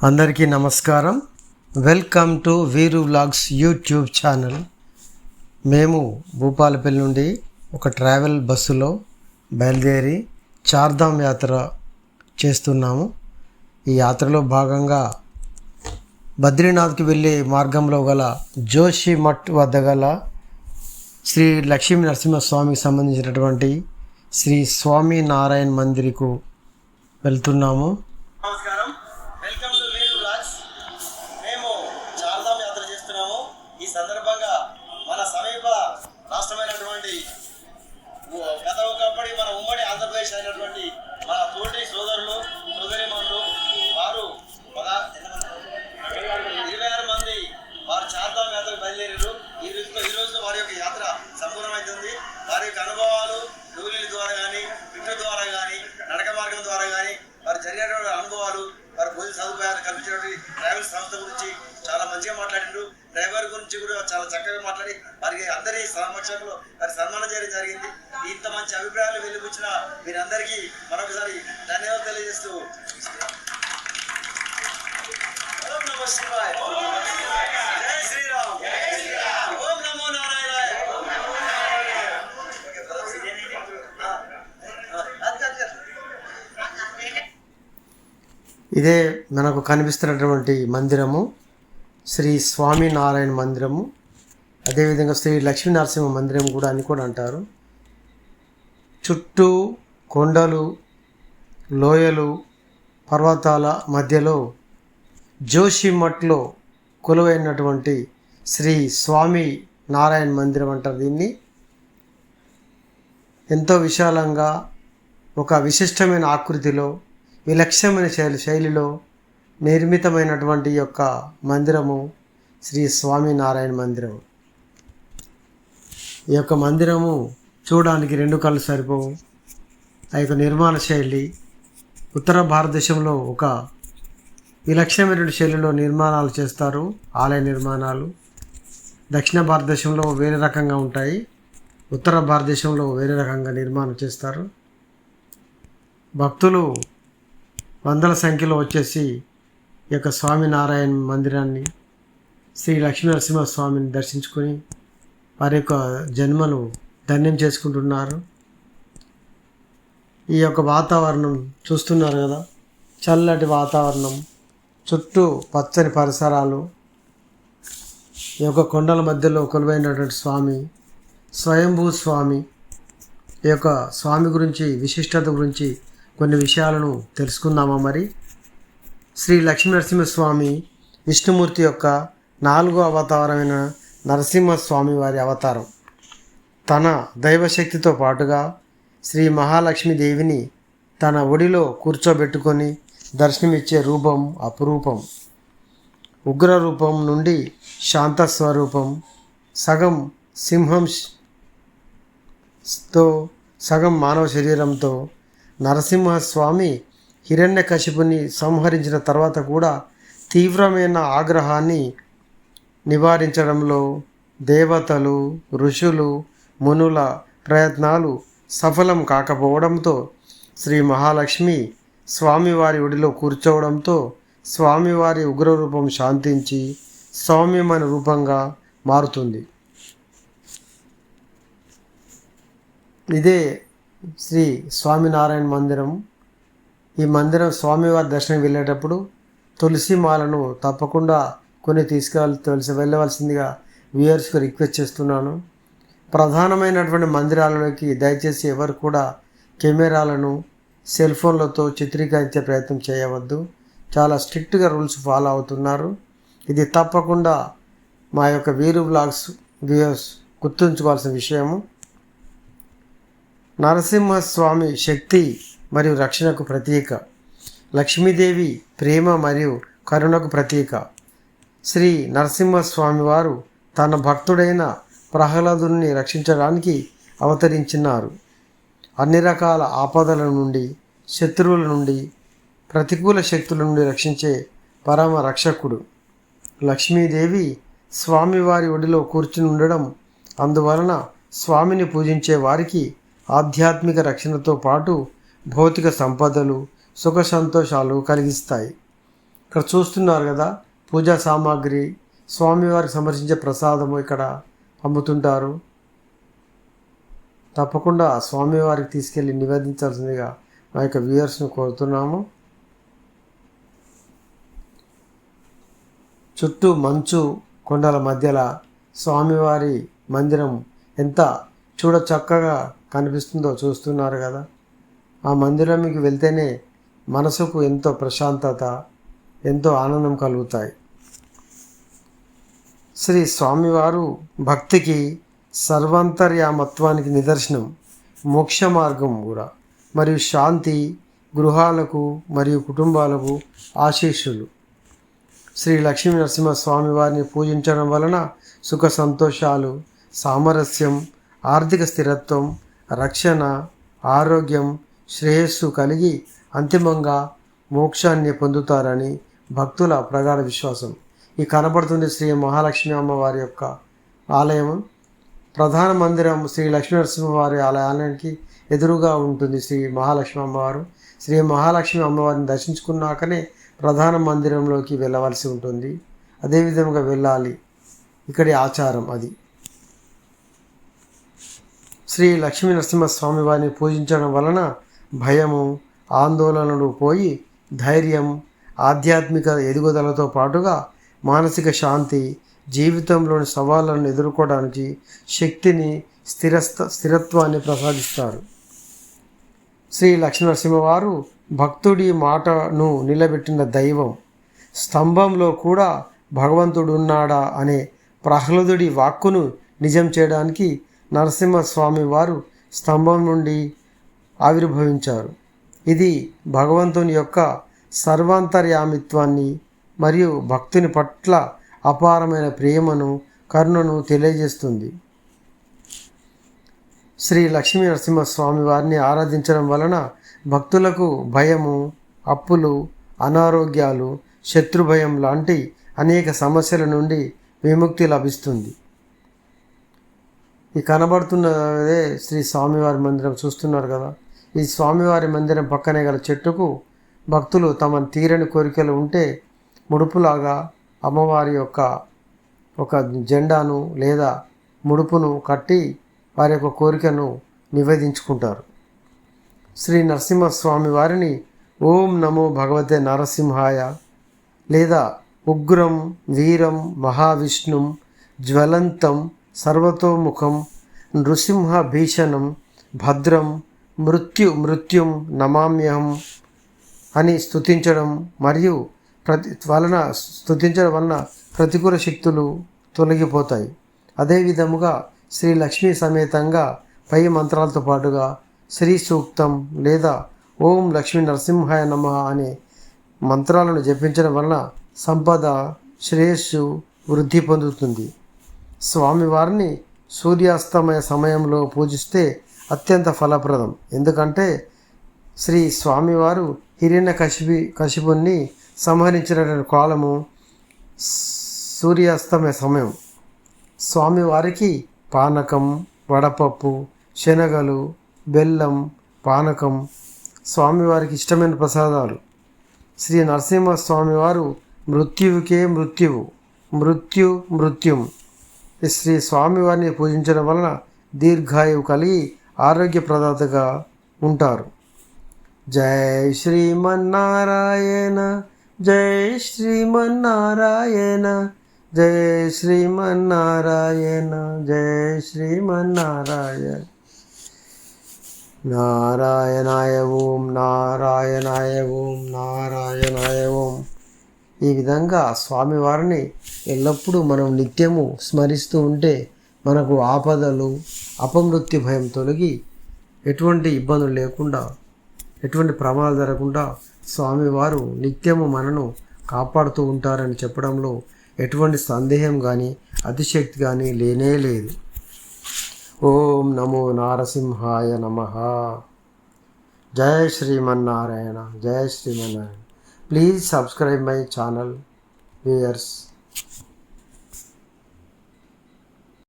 అందరికీ నమస్కారం. Welcome to Veeru vlogs YouTube channel. మేము భూపాలపల్లి నుండి ఒక ట్రావెల్ బస్సులో బయలుదేరి చార్ధామ్ యాత్ర చేస్తున్నాము. ఈ యాత్రలో భాగంగా బద్రీనాథ్కి వెళ్ళే మార్గంలో గల జోషి మఠ్ వద్ద గల శ్రీ లక్ష్మీ నరసింహస్వామికి సంబంధించినటువంటి శ్రీ స్వామి నారాయణ మందిర్కు వెళ్తున్నాము నమస్కారం వెల్కమ్ టు వీరు బ్లాగ్స్ మేము చార్ధామ్ యాత్ర చేస్తున్నాము ఈ సందర్భంగా మన సమీప రాష్ట్రమైనటువంటి ఉ- గత ఒకప్పటి మన ఉమ్మడి ఆంధ్రప్రదేశ్ అయినటువంటి మన తోటి సోదరులు సోదరిమణులు వారు పదా- ఇరవై ఆరు మంది వారు చార్ధామ్ యాత్ర బయలుదేరారు ఈ రోజుతో ఈ రోజు వారి యొక్క యాత్ర సంపూర్ణమవుతుంది వారి యొక్క అనుభవాలు ద్వారా కానీ పిట్టు ద్వారా కానీ నడక మార్గం ద్వారా కానీ వారు జరిగినటువంటి అనుభవాలు వారి భోజన సదుపాయాలు కల్పించినటువంటి ట్రావెల్ సంస్థ గురించి చాలా మంచిగా మాట్లాడిండ్రు. డ్రైవర్ గురించి కూడా చాలా చక్కగా మాట్లాడి వారికి అందరి సమక్షంలో వారి సన్మానం చేయడం జరిగింది. ఇంత మంచి అభిప్రాయాలు వెలిపించిన మీరందరికీ మరొకసారి ధన్యవాదాలు తెలియజేస్తూ ఓం నమో శివాయ జై శ్రీరామ్ ఓం నమో నారాయణాయ ఓకే, బ్రదర్స్. ఆ, ఆ, అది, అది, అది. ఇదే మనకు కనిపిస్తున్నటువంటి మందిరము. శ్రీ స్వామినారాయణ మందిరము. అదేవిధంగా శ్రీ లక్ష్మీ నరసింహ మందిరం కూడా అని కూడా అంటారు. చుట్టూ కొండలు లోయలు పర్వతాల మధ్యలో జోషిమట్లో కొలువైనటువంటి శ్రీ స్వామి నారాయణ మందిరం అంటారు దీన్ని. ఎంతో విశాలంగా ఒక విశిష్టమైన ఆకృతిలో విలక్షణమైన శైలి శైలిలో నిర్మితమైనటువంటి యొక్క మందిరము శ్రీ స్వామినారాయణ మందిరం. ఈ యొక్క మందిరము చూడడానికి రెండు కళ్ళు సరిపోవు. ఆ యొక్క నిర్మాణ శైలి ఉత్తర భారతదేశంలో ఒక విలక్షణమైన శైలిలో నిర్మాణాలు చేస్తారు. ఆలయ నిర్మాణాలు దక్షిణ భారతదేశంలో వేరే రకంగా ఉంటాయి. ఉత్తర భారతదేశంలో వేరే రకంగా నిర్మాణం చేస్తారు. భక్తులు వందల సంఖ్యలో వచ్చేసి ఈ యొక్క స్వామినారాయణ మందిరాన్ని శ్రీ లక్ష్మీనరసింహ స్వామిని దర్శించుకొని వారి యొక్క జన్మను ధన్యం చేసుకుంటున్నారు. ఈ యొక్క వాతావరణం చూస్తున్నారు కదా చల్లటి వాతావరణం చుట్టూ పచ్చని పరిసరాలు ఈ యొక్క కొండల మధ్యలో కొలువైనటువంటి స్వామి స్వయంభూ స్వామి ఈ యొక్క స్వామి గురించి విశిష్టత గురించి కొన్ని విషయాలను తెలుసుకుందామా మరి? శ్రీ లక్ష్మీ నరసింహస్వామి విష్ణుమూర్తి యొక్క నాలుగో అవతారమైన నరసింహస్వామి వారి అవతారం. తన దైవశక్తితో పాటుగా శ్రీ మహాలక్ష్మీదేవిని తన ఒడిలో కూర్చోబెట్టుకొని దర్శనమిచ్చే రూపం అపురూపం. ఉగ్ర రూపం నుండి శాంత స్వరూపం సగం సింహంతో సగం మానవ శరీరంతో నరసింహస్వామి హిరణ్యకశిపుని సంహరించిన తర్వాత కూడా తీవ్రమైన ఆగ్రహాన్ని నివారించడంలో దేవతలు ఋషులు మునుల ప్రయత్నాలు సఫలం కాకపోవడంతో శ్రీ మహాలక్ష్మి స్వామివారి ఒడిలో కూర్చోవడంతో స్వామివారి ఉగ్రరూపం శాంతించి సౌమ్యమైన రూపంగా మారుతుంది. ఇదే శ్రీ స్వామినారాయణ మందిరం. ఈ మందిరం స్వామివారి దర్శనం వెళ్ళేటప్పుడు తులసి మాలను తప్పకుండా కొన్ని తీసుకెళ్ళి తులసి వెళ్ళవలసిందిగా వ్యూయర్స్కి రిక్వెస్ట్ చేస్తున్నాను. ప్రధానమైనటువంటి మందిరాలలోకి దయచేసి ఎవరు కూడా కెమెరాలను సెల్ ఫోన్లతో చిత్రీకరించే ప్రయత్నం చేయవద్దు. చాలా స్ట్రిక్ట్గా రూల్స్ ఫాలో అవుతున్నారు. ఇది తప్పకుండా మా యొక్క వీరు బ్లాగ్స్ వ్యూయర్స్ గుర్తుంచుకోవాల్సిన విషయము. నరసింహస్వామి శక్తి మరియు రక్షణకు ప్రతీక. లక్ష్మీదేవి ప్రేమ మరియు కరుణకు ప్రతీక. శ్రీ నరసింహస్వామి వారు తన భక్తుడైన ప్రహ్లాదుని రక్షించడానికి అవతరించినారు. అన్ని రకాల ఆపదల నుండి శత్రువుల నుండి ప్రతికూల శక్తుల నుండి రక్షించే పరమ రక్షకుడు. లక్ష్మీదేవి స్వామివారి ఒడిలో కూర్చుని ఉండడం అందువలన స్వామిని పూజించే వారికి ఆధ్యాత్మిక రక్షణతో పాటు భౌతిక సంపదలు సుఖ సంతోషాలు కలిగిస్తాయి. ఇక్కడ చూస్తున్నారు కదా పూజా సామాగ్రి స్వామివారికి సమర్పించే ప్రసాదము ఇక్కడ అమ్ముతుంటారు. తప్పకుండా స్వామివారికి తీసుకెళ్ళి నివేదించాల్సిందిగా మా యొక్క వ్యూయర్స్ను కోరుతున్నాము. చుట్టూ మంచు కొండల మధ్యలో స్వామివారి మందిరం ఎంత చూడ చక్కగా కనిపిస్తుందో చూస్తున్నారు కదా. ఆ మందిరంకి వెళ్తేనే మనసుకు ఎంతో ప్రశాంతత ఎంతో ఆనందం కలుగుతాయి. శ్రీ స్వామివారు భక్తికి సర్వాంతర్యామత్వానికి నిదర్శనం మోక్ష మార్గం కూడా. మరియు శాంతి గృహాలకు మరియు కుటుంబాలకు ఆశీస్సులు. శ్రీ లక్ష్మీ నరసింహస్వామి వారిని పూజించడం వలన సుఖ సంతోషాలు సామరస్యం ఆర్థిక స్థిరత్వం రక్షణ ఆరోగ్యం శ్రేయస్సు కలిగి అంతిమంగా మోక్షాన్ని పొందుతారని భక్తుల ప్రగాఢ విశ్వాసం. ఈ కనబడుతుంది శ్రీ మహాలక్ష్మి అమ్మవారి యొక్క ఆలయం ప్రధాన మందిరం శ్రీ లక్ష్మీ నరసింహవారి ఆలయానికి ఎదురుగా ఉంటుంది శ్రీ మహాలక్ష్మి అమ్మవారు. శ్రీ మహాలక్ష్మి అమ్మవారిని దర్శించుకున్నాకనే ప్రధాన మందిరంలోకి వెళ్ళవలసి ఉంటుంది. అదేవిధంగా వెళ్ళాలి. ఇక్కడి ఆచారం అది. శ్రీ లక్ష్మీ నరసింహస్వామి వారిని పూజించడం వలన భయము ఆందోళనలు పోయి ధైర్యం ఆధ్యాత్మిక ఎదుగుదలతో పాటుగా మానసిక శాంతి జీవితంలోని సవాళ్ళను ఎదుర్కోవడానికి శక్తిని స్థిరస్థ స్థిరత్వాన్ని ప్రసాదిస్తారు. శ్రీ లక్ష్మీనరసింహవారు భక్తుడి మాటను నిలబెట్టిన దైవం. స్తంభంలో కూడా భగవంతుడున్నాడా అనే ప్రహ్లాదుడి వాక్కును నిజం చేయడానికి నరసింహస్వామి వారు స్తంభం నుండి ఆవిర్భవించారు. ఇది భగవంతుని యొక్క సర్వాంతర్యామిత్వాన్ని మరియు భక్తుని పట్ల అపారమైన ప్రేమను కరుణను తెలియజేస్తుంది. శ్రీ లక్ష్మీ నరసింహస్వామి వారిని ఆరాధించడం వలన భక్తులకు భయము అప్పులు అనారోగ్యాలు శత్రుభయం లాంటి అనేక సమస్యల నుండి విముక్తి లభిస్తుంది. ఈ కనబడుతున్నదే శ్రీ స్వామివారి మందిరం చూస్తున్నారు కదా. ఈ స్వామివారి మందిరం పక్కనే గల చెట్టుకు భక్తులు తమ తీరని కోరికలు ఉంటే ముడుపులాగా అమ్మవారి యొక్క ఒక జెండాను లేదా ముడుపును కట్టి వారి యొక్క కోరికను నివేదించుకుంటారు. శ్రీ నరసింహస్వామి వారిని ఓం నమో భగవతే నరసింహాయ లేదా ఉగ్రం వీరం మహావిష్ణుం జ్వలంతం సర్వతోముఖం నృసింహ భీషణం భద్రం మృత్యు మృత్యుం నమామ్యహం అని స్తుతించడం మరియు ప్రతి వలన స్తుతించడం వలన ప్రతికూల శక్తులు తొలగిపోతాయి. అదేవిధముగా శ్రీ లక్ష్మీ సమేతంగా పై మంత్రాలతో పాటుగా శ్రీ సూక్తం లేదా ఓం లక్ష్మీ నరసింహాయ నమ అనే మంత్రాలను జపించడం వలన సంపద శ్రేయస్సు వృద్ధి పొందుతుంది. స్వామివారిని సూర్యాస్తమయ సమయంలో పూజిస్తే అత్యంత ఫలప్రదం. ఎందుకంటే శ్రీ స్వామివారు హిరణ్య కశిపి కశిపుణ్ణి సంహరించిన కాలము సూర్యాస్తమయ సమయం. స్వామివారికి పానకం వడపప్పు శనగలు బెల్లం పానకం స్వామివారికి ఇష్టమైన ప్రసాదాలు. శ్రీ నరసింహ స్వామివారు మృత్యువుకే మృత్యువు. మృత్యు మృత్యుం. శ్రీ స్వామివారిని పూజించడం వలన దీర్ఘాయువు కలిగి ఆరోగ్యప్రదాతగా ఉంటారు. జై శ్రీమన్నారాయణ జై శ్రీమన్నారాయణ జై శ్రీమన్నారాయణ జై శ్రీమన్నారాయణ. నారాయణాయ ఓం నారాయణాయ ఓం నారాయణాయ ఓం. ఈ విధంగా స్వామివారిని ఎల్లప్పుడూ మనం నిత్యము స్మరిస్తూ ఉంటే మనకు ఆపదలు అపమృత్యు భయం తొలగి ఎటువంటి ఇబ్బందులు లేకుండా ఎటువంటి ప్రమాదాలు జరగకుండా స్వామివారు నిత్యము మనను కాపాడుతూ ఉంటారని చెప్పడంలో ఎటువంటి సందేహం కానీ అతిశక్తి కానీ లేనే లేదు. ఓం నమో నారసింహాయ నమ. జయ శ్రీమన్నారాయణ జయ Srimannarayana. Please subscribe my channel viewers